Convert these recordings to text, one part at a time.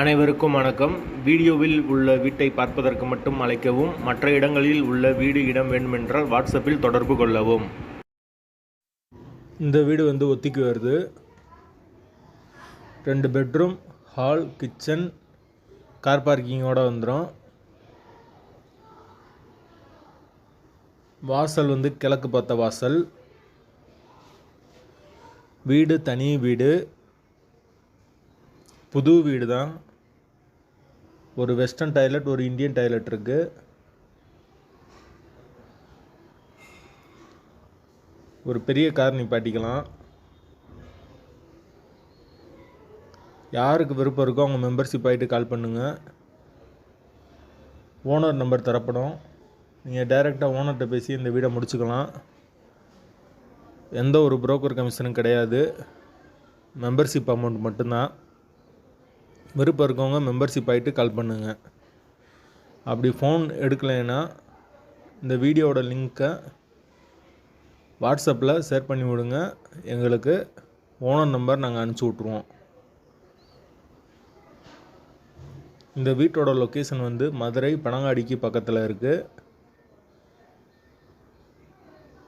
அனைவருக்கும் வணக்கம். வீடியோவில் உள்ள வீட்டை பார்ப்பதற்கு மட்டும் அழைக்கவும் மற்ற இடங்களில் உள்ள வீடு இடம் வேண்டுமென்றால் வாட்ஸ்அப்பில் தொடர்பு கொள்ளவும். இந்த வீடு வந்து ஒத்திக்கு வருது. ரெண்டு பெட்ரூம் ஹால் கிச்சன் கார் பார்க்கிங்கோடு வந்துடும் வாசல் வந்து கிழக்கு பார்த்த வாசல். வீடு தனி வீடு. புது வீடு தான் ஒரு வெஸ்டர்ன் டாய்லெட் ஒரு இந்தியன் டாய்லெட் இருக்குது ஒரு பெரிய கார் நிப்பாட்டிக்கலாம். யாருக்கு விருப்பம் இருக்கோ அவங்க மெம்பர்ஷிப் ஆகிட்டு கால் பண்ணுங்கள் ஓனர் நம்பர் தரப்படும். நீங்கள் டைரெக்டாக ஓனர்கிட்ட பேசி இந்த வீடை முடிச்சுக்கலாம். எந்த ஒரு புரோக்கர் கமிஷனும் கிடையாது. மெம்பர்ஷிப் அமௌண்ட் மட்டும்தான். விருப்பம் இருக்கவங்க மெம்பர்ஷிப் ஆகிட்டு கால் பண்ணுங்கள் அப்படி ஃபோன் எடுக்கலைன்னா இந்த வீடியோவோட லிங்க்கை வாட்ஸ்அப்பில் ஷேர் பண்ணி விடுங்க. எங்களுக்கு ஓனர் நம்பர் நாங்கள் அனுப்பிச்சி விட்ருவோம் இந்த வீட்டோட லொக்கேஷன் வந்து மதுரை பனங்காடிக்கு பக்கத்தில் இருக்குது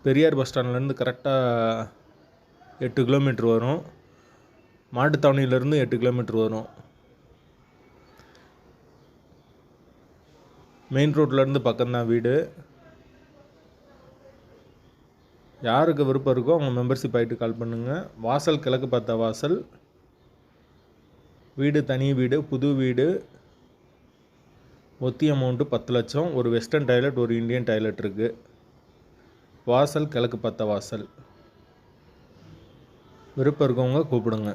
பெரியார் பஸ் ஸ்டாண்ட்லேருந்து கரெக்டாக எட்டு கிலோமீட்ரு வரும். மாட்டுத்தாவணியிலேருந்து எட்டு கிலோமீட்ரு வரும். மெயின் ரோட்லேருந்து பக்கம்தான் வீடு. யாருக்கு விருப்பம் இருக்கோ அவங்க மெம்பர்ஷிப் ஆகிட்டு கால் பண்ணுங்கள் வாசல் கிழக்கு பார்த்த வாசல். வீடு தனி வீடு புது வீடு. ஒத்தி அமௌண்ட்டு பத்து லட்சம். ஒரு வெஸ்டர்ன் டாய்லெட் ஒரு இந்தியன் டாய்லெட் இருக்குது வாசல் கிழக்கு பார்த்த வாசல். விருப்பம் இருக்கவங்க கூப்பிடுங்க.